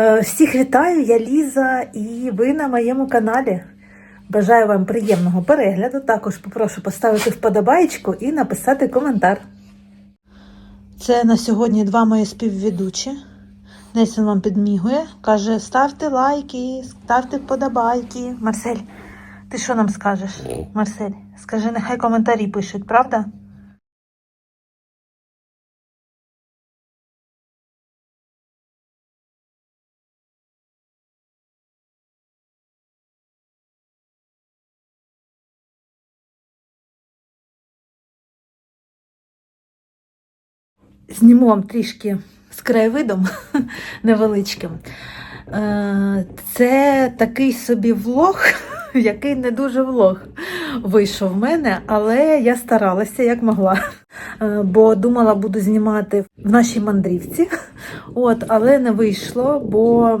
Е, Всіх вітаю, я Ліза, і ви на моєму каналі. Бажаю вам приємного перегляду. Також попрошу поставити вподобайку і написати коментар. Це на сьогодні два мої співведучі. Несен вам підмігує, каже: ставте лайки, ставте вподобайки. Марсель, ти що нам скажеш? Марсель, скажи, нехай коментарі пишуть, правда? Зніму вам трішки з краєвидом невеличким. Е, Це такий собі влог, який не дуже влог вийшов в мене, але я старалася як могла. Е, Бо думала, буду знімати в нашій мандрівці. От, але не вийшло, бо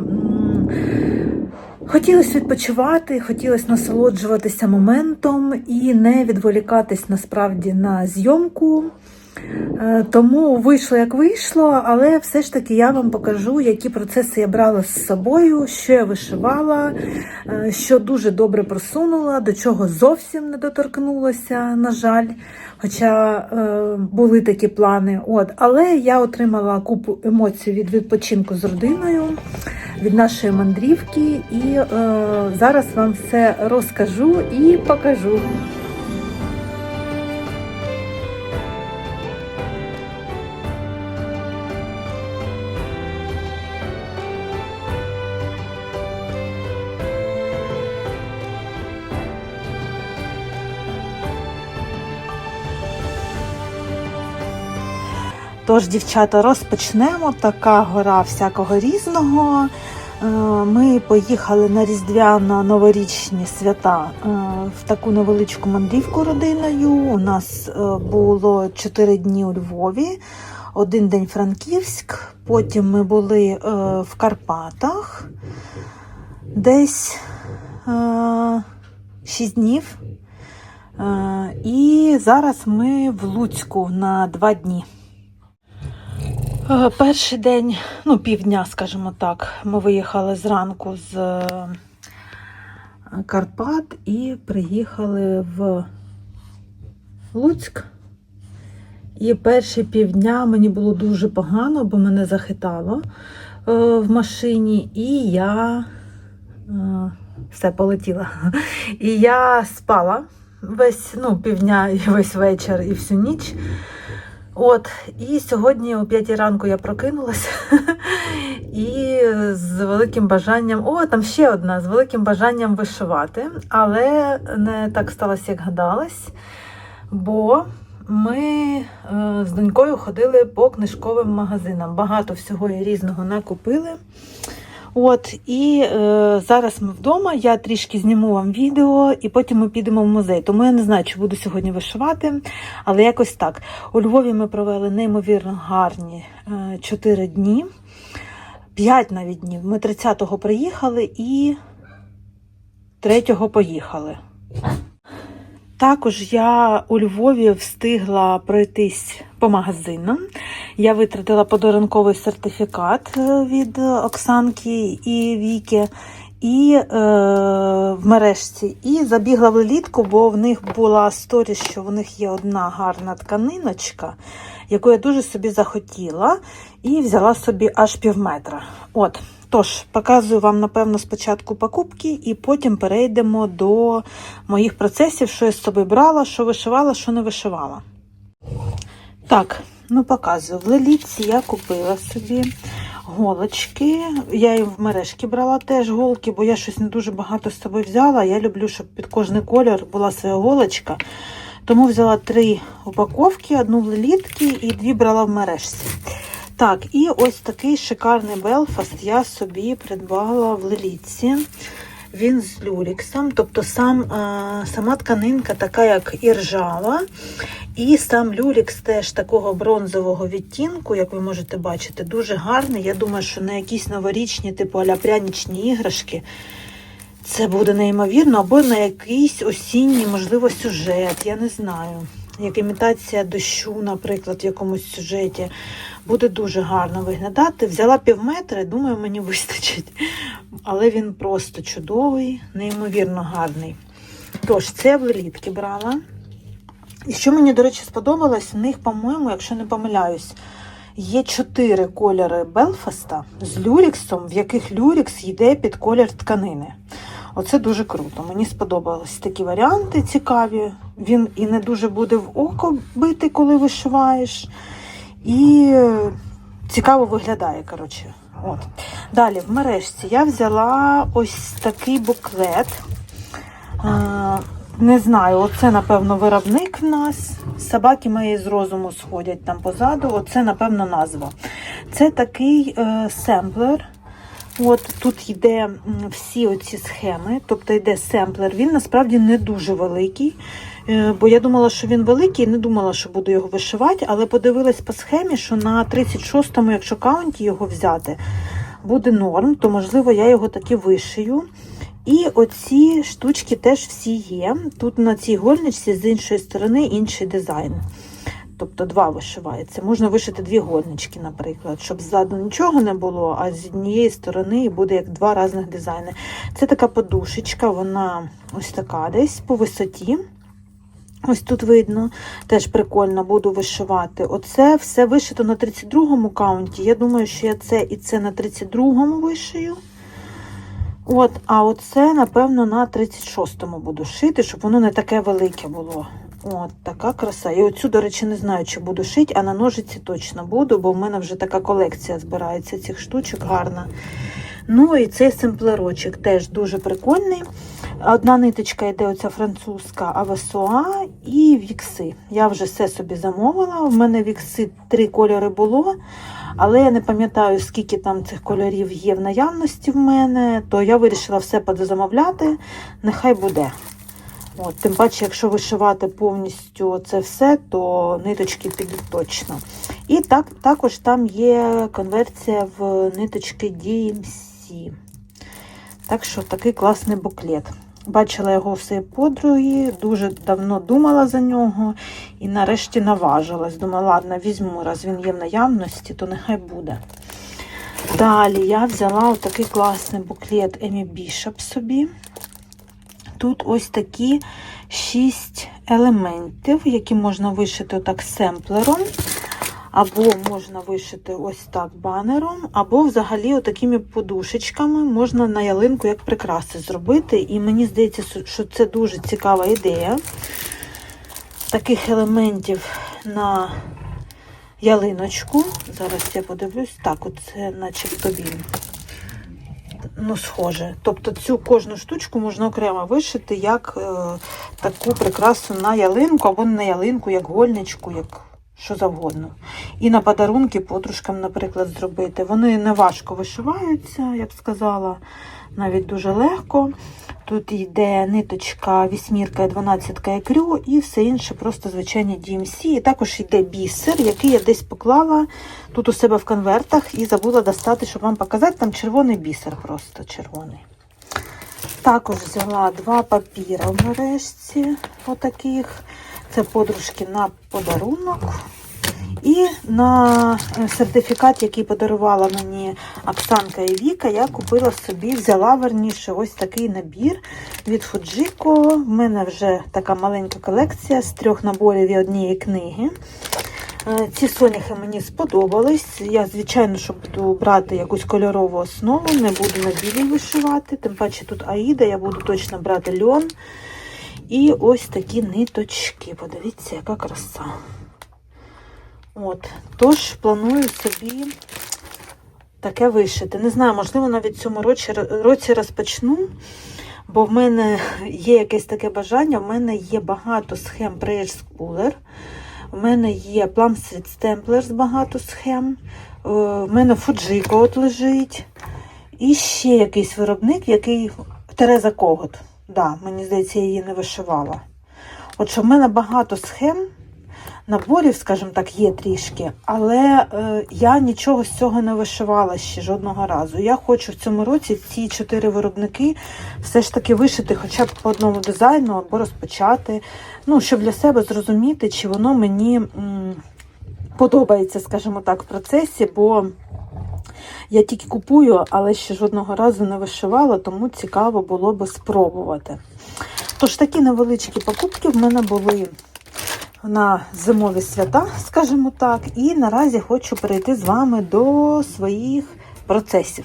хотілося відпочивати, хотілося насолоджуватися моментом і не відволікатись насправді на зйомку. Е, Тому вийшло як вийшло, але все ж таки я вам покажу, які процеси я брала з собою, що я вишивала, е, що дуже добре просунула, до чого зовсім не доторкнулася, на жаль. Хоча е, були такі плани. От, але я отримала купу емоцій від відпочинку з родиною, від нашої мандрівки, і е, зараз вам все розкажу і покажу. Тож, дівчата, розпочнемо. Така гора всякого різного. Е, Ми поїхали на різдвяно-новорічні свята е, в таку невеличку мандрівку родиною. У нас е, було 4 дні у Львові, один день Франківськ. Потім ми були в Карпатах десь 6 днів. І зараз ми в Луцьку на 2 дні. Е, Перший день, ну півдня, скажімо так, ми виїхали зранку з е, Карпат і приїхали в Луцьк. І перші півдня мені було дуже погано, бо мене захитало е, в машині, і я все полетіла. І я спала весь ну, півдня і весь вечір і всю ніч. От, і сьогодні о 5 ранку я прокинулася і з великим бажанням, о, там ще одна, з великим бажанням вишивати, але не так сталося, як гадалось, бо ми е, з донькою ходили по книжковим магазинам. Багато всього і різного накупили. От, і е, зараз ми вдома, я трішки зніму вам відео, і потім ми підемо в музей. Тому я не знаю, чи буду сьогодні вишивати, але якось так. У Львові ми провели неймовірно гарні е, 4 дні, 5 навіть днів. Ми 30-го приїхали і 3-го поїхали. Також я у Львові встигла пройтись по магазинам. Я витратила подарунковий сертифікат е, від Оксанки і Віки і е, в мережці. І забігла в лелітку, бо в них була сторіс, що в них є одна гарна тканиночка, яку я дуже собі захотіла, і взяла собі аж пів метра. От. Тож, показую вам, напевно, спочатку покупки, і потім перейдемо до моїх процесів, що я з собою брала, що вишивала, що не вишивала. Так, ну показую. В лелітці я купила собі голочки. Я і в мережки брала теж голки, бо я щось не дуже багато з собою взяла. Я люблю, щоб під кожний колір була своя голочка. Тому взяла три упаковки, одну в лелітки і дві брала в мережці. Так, і ось такий шикарний Белфаст я собі придбала в лелітці. Він з люріксом, тобто сам, а, сама тканинка така, як і ржава. І сам люрікс теж такого бронзового відтінку, як ви можете бачити, дуже гарний. Я думаю, що на якісь новорічні, типу аля прянічні іграшки це буде неймовірно, або на якийсь осінній, можливо, сюжет, я не знаю. Як імітація дощу, наприклад, в якомусь сюжеті. Буде дуже гарно виглядати. Взяла пів метра, думаю, мені вистачить. Але він просто чудовий, неймовірно гарний. Тож, це влітки брала. І що мені, до речі, сподобалось, в них, по-моєму, якщо не помиляюсь, є чотири кольори Белфаста з люріксом, в яких люрікс йде під колір тканини. Оце дуже круто. Мені сподобались такі варіанти цікаві. Він і не дуже буде в око бити, коли вишиваєш. І е, цікаво виглядає, коротше. От. Далі, в мережці я взяла ось такий буклет. Е, Не знаю, оце, напевно, виробник в нас. Собаки мої з розуму сходять там позаду. Оце, напевно, назва. Це такий е, семплер. От тут йде всі оці схеми, тобто йде семплер. Він насправді не дуже великий. Е, Бо я думала, що він великий, не думала, що буду його вишивати, але подивилась по схемі, що на 36-му, якщо каунті його взяти, буде норм, то можливо я його таки вишию. І оці штучки теж всі є. Тут на цій гольничці з іншої сторони інший дизайн. Тобто два вишивається. Можна вишити дві гольнички, наприклад, щоб ззаду нічого не було, а з однієї сторони буде як два різних дизайни. Це така подушечка, вона ось така десь по висоті. Ось тут видно, теж прикольно буду вишивати. Оце все вишито на 32-му каунті. Я думаю, що я це і це на 32-му вишию. От, а оце, напевно, на 36-му буду шити, щоб воно не таке велике було. От, така краса. І оцю, до речі, не знаю, чи буду шити, а на ножиці точно буду, бо в мене вже така колекція збирається цих штучок гарна. Ну і цей семплерочок теж дуже прикольний. Одна ниточка йде оця французька Авесуа і вікси. Я вже все собі замовила. У мене вікси три кольори було, але я не пам'ятаю, скільки там цих кольорів є в наявності в мене, то я вирішила все подозамовляти. Нехай буде. От, тим паче, якщо вишивати повністю це все, то ниточки підуть точно. І так, також там є конверсія в ниточки DMC. Так що такий класний буклет. Бачила його все подруги, дуже давно думала за нього і нарешті наважилась. Думала, ладно, візьму, раз він є в наявності, то нехай буде. Далі я взяла такий класний буклет Емі Бішоп собі. Тут ось такі шість елементів, які можна вишити отак семплером, або можна вишити ось так банером, або взагалі отакими подушечками можна на ялинку як прикраси зробити. І мені здається, що це дуже цікава ідея. Таких елементів на ялиночку. Зараз я подивлюсь. Так, оце начебто він ну, схоже. Тобто цю кожну штучку можна окремо вишити як е, таку прикрасу на ялинку або не на ялинку, як гольничку, як що завгодно. І на подарунки подружкам, наприклад, зробити. Вони не важко вишиваються, я б сказала, навіть дуже легко. Тут йде ниточка, вісьмірка дванадцятка ікрю, і все інше просто звичайні DMC. І також йде бісер, який я десь поклала тут у себе в конвертах і забула достати, щоб вам показати. Там червоний бісер, просто червоний. Також взяла два папіра в мережці, отаких. Це подружки на подарунок. І на е, сертифікат, який подарувала мені Оксанка і Віка, я купила собі, взяла верніше ось такий набір від Fujiko. В мене вже така маленька колекція з трьох наборів і однієї книги. Е, Ці соняхи мені сподобались. Я, звичайно, що буду брати якусь кольорову основу, не буду на білій вишивати. Тим паче тут Аїда, я буду точно брати льон. І ось такі ниточки. Подивіться, яка краса. От, Тож планую собі таке вишити. Не знаю, можливо, навіть в цьому році, році розпочну, бо в мене є якесь таке бажання. В мене є багато схем Prayer Schooler. В мене є Plum Street Stamplers багато схем. Е, В мене Fujiko от лежить. І ще якийсь виробник, який Тереза Когот. Да, мені здається, я її не вишивала. От в мене багато схем наборів, скажімо так, є трішки, але е, я нічого з цього не вишивала ще жодного разу. Я хочу в цьому році ці чотири виробники все ж таки вишити хоча б по одному дизайну або розпочати, ну, щоб для себе зрозуміти, чи воно мені м, подобається, скажімо так, в процесі, бо я тільки купую, але ще жодного разу не вишивала, тому цікаво було би спробувати. Тож такі невеличкі покупки в мене були на зимові свята, скажімо так, і наразі хочу перейти з вами до своїх процесів.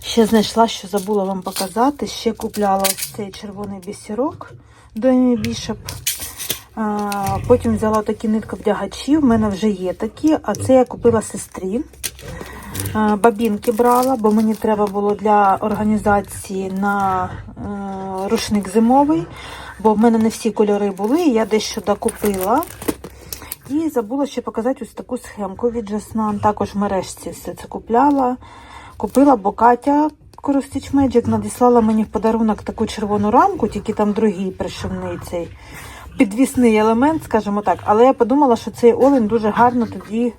Ще знайшла, що забула вам показати. Ще купляла цей червоний бісірок до Бішоп. Потім взяла такі нитковдягачі, в мене вже є такі, а це я купила сестрі. А, Бабінки брала, бо мені треба було для організації на е, рушник зимовий, бо в мене не всі кольори були, я дещо докупила. І забула ще показати ось таку схемку від Жаснан. Також в мережці все це купляла. Купила, бо Катя Коростіч Magic надіслала мені в подарунок таку червону рамку, тільки там другий пришивний цей підвісний елемент, скажімо так. Але я подумала, що цей олень дуже гарно тоді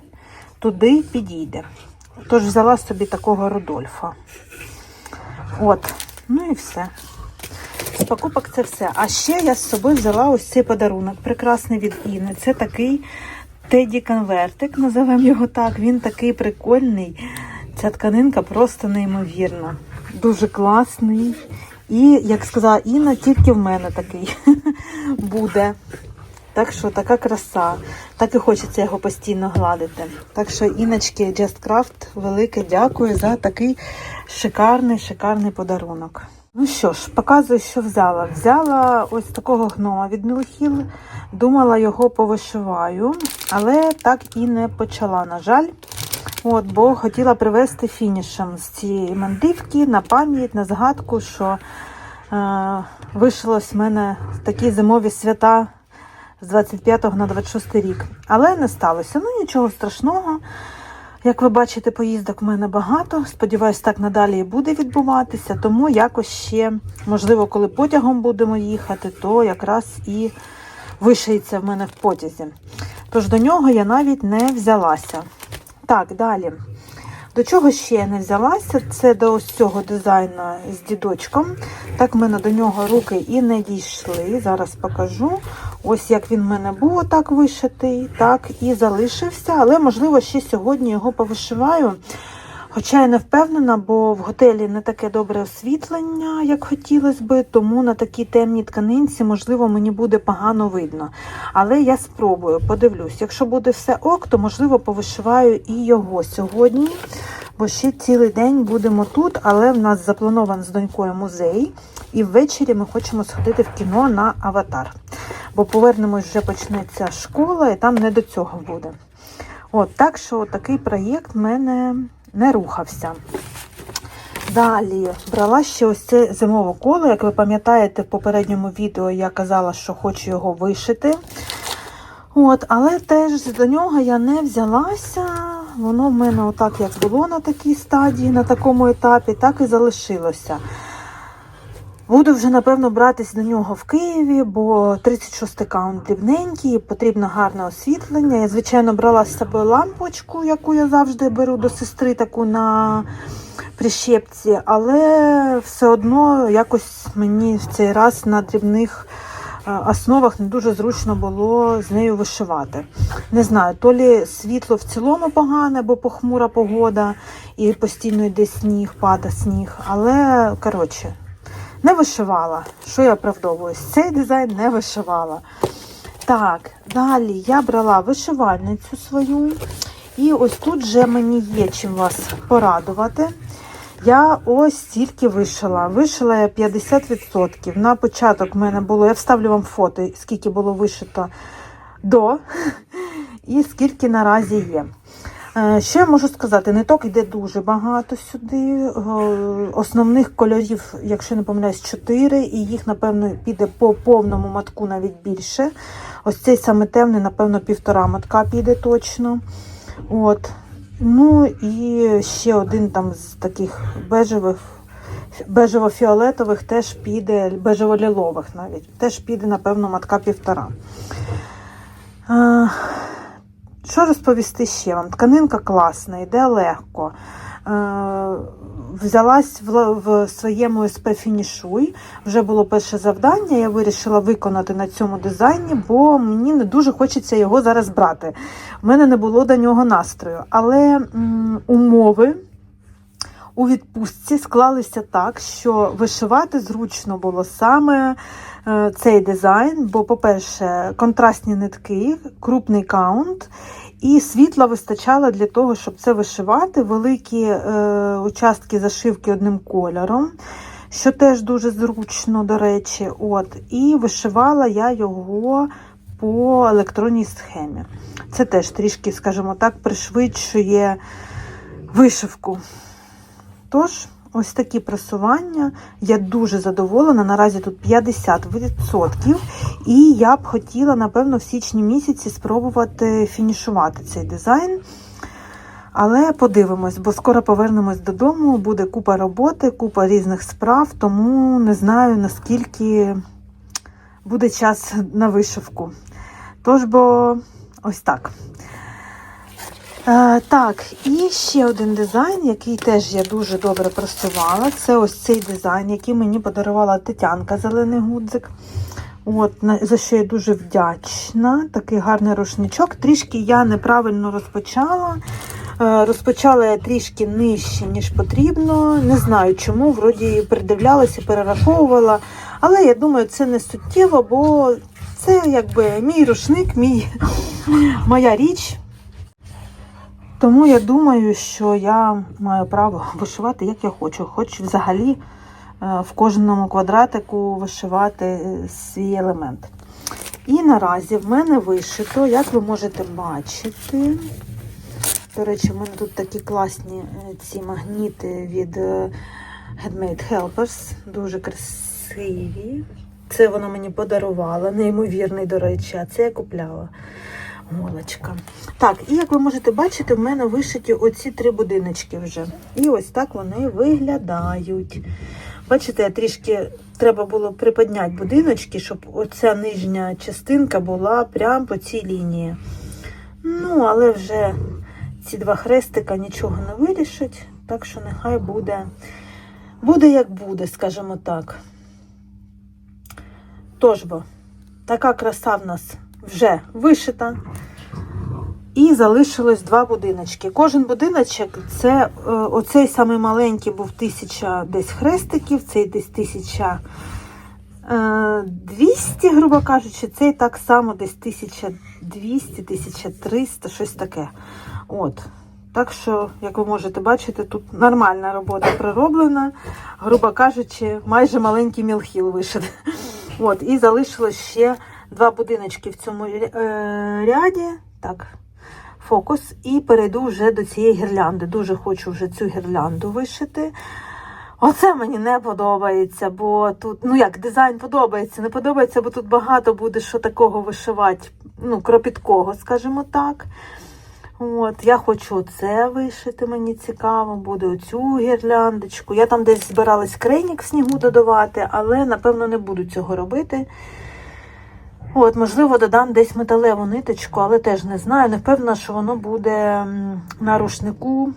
туди підійде. Тож взяла собі такого Рудольфа. От, ну і все. З покупок це все. А ще я з собою взяла ось цей подарунок, прекрасний від Іни. Це такий Теді конвертик, називаємо його так. Він такий прикольний. Ця тканинка просто неймовірна. Дуже класний. І, як сказала Інна, тільки в мене такий буде. Так що така краса. Так і хочеться його постійно гладити. Так що, Іночки Just Craft, велике дякую за такий шикарний, шикарний подарунок. Ну що ж, показую, що взяла. Взяла ось такого гнома від Мілхіл. Думала, його повишиваю, але так і не почала, на жаль. От, бо хотіла привезти фінішем з цієї мандрівки на пам'ять, на згадку, що е, вишилось в мене такі зимові свята з 25 на 26 рік. Але не сталося. Ну нічого страшного. Як ви бачите, поїздок в мене багато. Сподіваюсь, так надалі і буде відбуватися. Тому якось ще, можливо, коли потягом будемо їхати, то якраз і вишиється в мене в потязі. Тож до нього я навіть не взялася. Так, далі. До чого ще я не взялася? Це до ось цього дизайну з дідочком. Так, в мене до нього руки і не дійшли. Зараз покажу. Ось як він в мене був отак вишитий, так і залишився. Але, можливо, ще сьогодні його повишиваю. Хоча я не впевнена, бо в готелі не таке добре освітлення, як хотілося би, тому на такій темній тканинці, можливо, мені буде погано видно. Але я спробую, подивлюсь. Якщо буде все ок, то можливо повишиваю і його сьогодні, бо ще цілий день будемо тут, але в нас запланований з донькою музей, і ввечері ми хочемо сходити в кіно на аватар. Бо повернемось, вже почнеться школа, і там не до цього буде. От, так що такий проєкт в мене не рухався. Далі брала ще ось це зимове коло. Як ви пам'ятаєте, в попередньому відео я казала, що хочу його вишити. От, Але теж до нього я не взялася. Воно в мене отак, як було на такій стадії, на такому етапі, так і залишилося. Буду вже, напевно, братись до нього в Києві, бо 36 каунт дрібненький, потрібно гарне освітлення. Я, звичайно, брала з собою лампочку, яку я завжди беру до сестри, таку на прищепці, але все одно якось мені в цей раз на дрібних е, основах не дуже зручно було з нею вишивати. Не знаю, то лі світло в цілому погане, бо похмура погода і постійно йде сніг, пада сніг. Але, коротше. Не вишивала. Що я оправдовуюсь? Цей дизайн не вишивала. Так, далі я брала вишивальницю свою. І ось тут вже мені є чим вас порадувати. Я ось стільки вишила. Вишила я 50%. На початок в мене було, я вставлю вам фото, скільки було вишито до, і скільки наразі є. Е, я можу сказати? Ниток йде дуже багато сюди. Е, Основних кольорів, якщо не помиляюсь, 4, і їх, напевно, піде по повному матку навіть більше. Ось цей саме темний, напевно, півтора матка піде точно. От. Ну і ще один там з таких бежевих, бежево-фіолетових теж піде, бежево-лілових навіть, теж піде, напевно, матка півтора. Що розповісти ще вам? Тканинка класна, йде легко. Е, Взялась в, в своєму СП фінішуй. Вже було перше завдання. Я вирішила виконати на цьому дизайні, бо мені не дуже хочеться його зараз брати. У мене не було до нього настрою. Але м, умови у відпустці склалися так, що вишивати зручно було саме цей дизайн. Бо, по-перше, контрастні нитки, крупний каунт. І світла вистачало для того, щоб це вишивати. Великі е, участки зашивки одним кольором, що теж дуже зручно, до речі. От. І вишивала я його по електронній схемі. Це теж трішки, скажімо так, пришвидшує вишивку. Тож, ось такі просування. Я дуже задоволена. Наразі тут 50%. І я б хотіла, напевно, в січні місяці спробувати фінішувати цей дизайн. Але подивимось, бо скоро повернемось додому, буде купа роботи, купа різних справ, тому не знаю, наскільки буде час на вишивку. Тож бо ось так. Е, так, і ще один дизайн, який теж я дуже добре просувала. Це ось цей дизайн, який мені подарувала Тетянка Зелений гудзик. От, за що я дуже вдячна. Такий гарний рушничок. Трішки я неправильно розпочала. Е, Розпочала я трішки нижче, ніж потрібно. Не знаю чому, вроді придивлялася, перераховувала. Але я думаю, це не суттєво, бо це якби мій рушник, мій, моя річ. Тому я думаю, що я маю право вишивати, як я хочу. Хоч взагалі е, в кожному квадратику вишивати е, свій елемент. І наразі в мене вишито, як ви можете бачити. До речі, в мене тут такі класні е, ці магніти від Handmade Helpers, дуже красиві. Це вона мені подарувала, неймовірний, до речі, а це я купляла. Голочка. Так, і як ви можете бачити, в мене вишиті оці три будиночки вже. І ось так вони виглядають. Бачите, трішки треба було приподняти будиночки, щоб оця нижня частинка була прямо по цій лінії. Ну, але вже ці два хрестика нічого не вирішать, так що нехай буде, буде як буде, скажімо так. Тож бо, така краса в нас вже вишита. І залишилось два будиночки. Кожен будиночок це е, оцей самий маленький був тисяча десь хрестиків, цей десь тисяча е, 200, грубо кажучи, цей так само десь 1200, 1300, щось таке. От. Так що, як ви можете бачити, тут нормальна робота пророблена, грубо кажучи, майже маленький мілхіл вишит. От, і залишилось ще два будиночки в цьому е, ряді. Так, фокус. І перейду вже до цієї гірлянди. Дуже хочу вже цю гірлянду вишити. Оце мені не подобається, бо тут, ну як, дизайн подобається, не подобається, бо тут багато буде що такого вишивати, ну, кропіткого, скажімо так. От, я хочу це вишити, мені цікаво, буде оцю гірляндочку. Я там десь збиралась крейнік в снігу додавати, але напевно не буду цього робити. От, можливо, додам десь металеву ниточку, але теж не знаю. Не впевнена, що воно буде на рушнику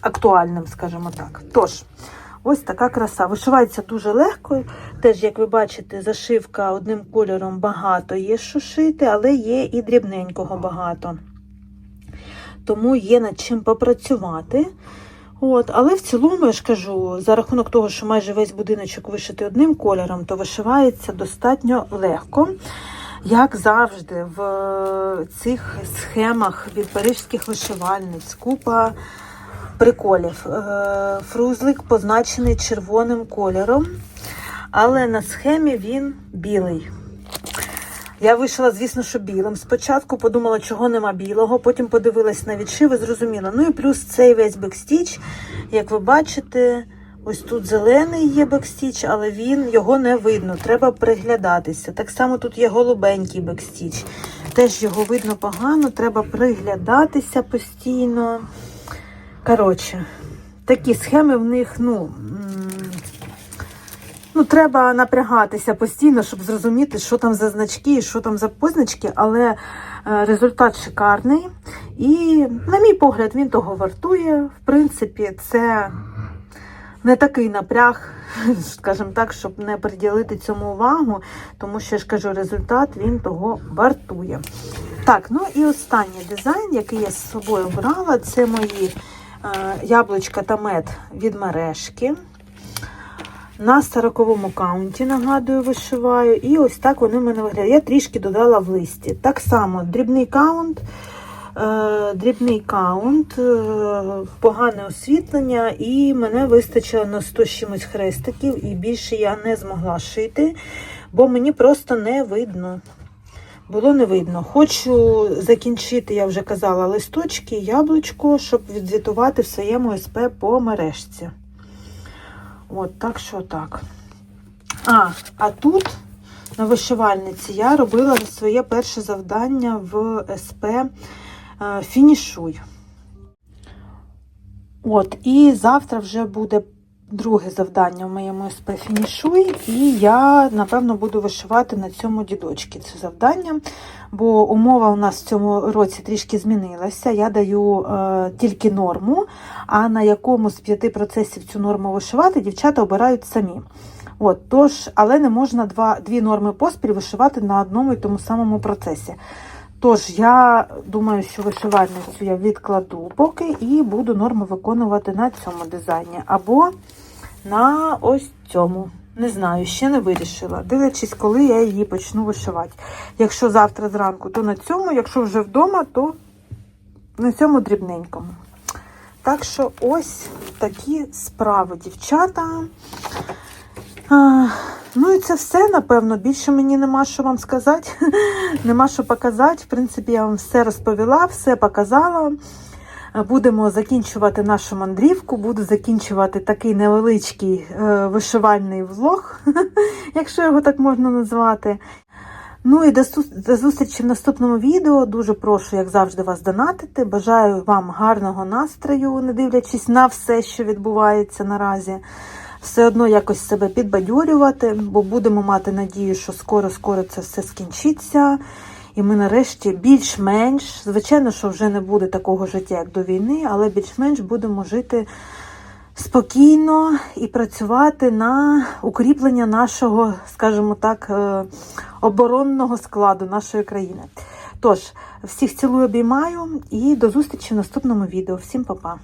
актуальним, скажімо так. Тож, ось така краса. Вишивається дуже легко. Теж, як ви бачите, зашивка одним кольором багато є що шити, але є і дрібненького багато. Тому є над чим попрацювати. От, але в цілому, я ж кажу, за рахунок того, що майже весь будиночок вишитий одним кольором, то вишивається достатньо легко. Як завжди, в цих схемах від парижських вишивальниць купа приколів. Е, Фрузлик позначений червоним кольором, але на схемі він білий. Я вишила, звісно, що білим. Спочатку подумала, чого нема білого, потім подивилась на відшив і зрозуміла. Ну і плюс цей весь бекстіч, як ви бачите, ось тут зелений є бекстіч, але він його не видно. Треба приглядатися. Так само тут є голубенький бекстіч. Теж його видно погано, треба приглядатися постійно. Коротше, такі схеми в них, ну. Ну, треба напрягатися постійно, щоб зрозуміти, що там за значки і що там за позначки, але Е, Результат шикарний. І, на мій погляд, він того вартує. В принципі, це не такий напряг, скажімо так, щоб не приділити цьому увагу, тому що я ж кажу, результат він того вартує. Так, ну і останній дизайн, який я з собою брала, це мої е, яблучка та мед від мережки. На 40 каунті, нагадую, вишиваю. І ось так вони в мене виглядають. Я трішки додала в листі. Так само дрібний каунт, дрібний каунт, е, погане освітлення, і мене вистачило на 100 чимось хрестиків, і більше я не змогла шити, бо мені просто не видно. Було не видно. Хочу закінчити, я вже казала, листочки, яблучко, щоб відзвітувати в своєму СП по мережці. От, так що так. А, а тут на вишивальниці я робила своє перше завдання в СП е, Фінішуй. От, і завтра вже буде друге завдання в моєму СП Фінішуй, і я, напевно, буду вишивати на цьому дідочці це завдання, бо умова у нас в цьому році трішки змінилася. Я даю е, тільки норму, а на якому з п'яти процесів цю норму вишивати, дівчата обирають самі. От, тож, але не можна два, дві норми поспіль вишивати на одному і тому самому процесі. Тож, я думаю, що вишивальницю я відкладу поки і буду норму виконувати на цьому дизайні. Або на ось цьому. Не знаю, ще не вирішила. Дивлячись, коли я її почну вишивати. Якщо завтра зранку, то на цьому, якщо вже вдома, то на цьому дрібненькому. Так що ось такі справи, дівчата. А, ну і це все, напевно. Більше мені нема що вам сказати. нема що показати. В принципі, я вам все розповіла, все показала. Будемо закінчувати нашу мандрівку, буду закінчувати такий невеличкий е, вишивальний влог, якщо його так можна назвати. Ну і до, зустрічі в наступному відео. Дуже прошу, як завжди, вас донатити. Бажаю вам гарного настрою, не дивлячись на все, що відбувається наразі. Все одно якось себе підбадьорювати, бо будемо мати надію, що скоро-скоро це все скінчиться. І ми нарешті більш-менш, звичайно, що вже не буде такого життя, як до війни, але більш-менш будемо жити спокійно і працювати на укріплення нашого, скажімо так, е, оборонного складу нашої країни. Тож, всіх цілую, обіймаю і до зустрічі в наступному відео. Всім па-па!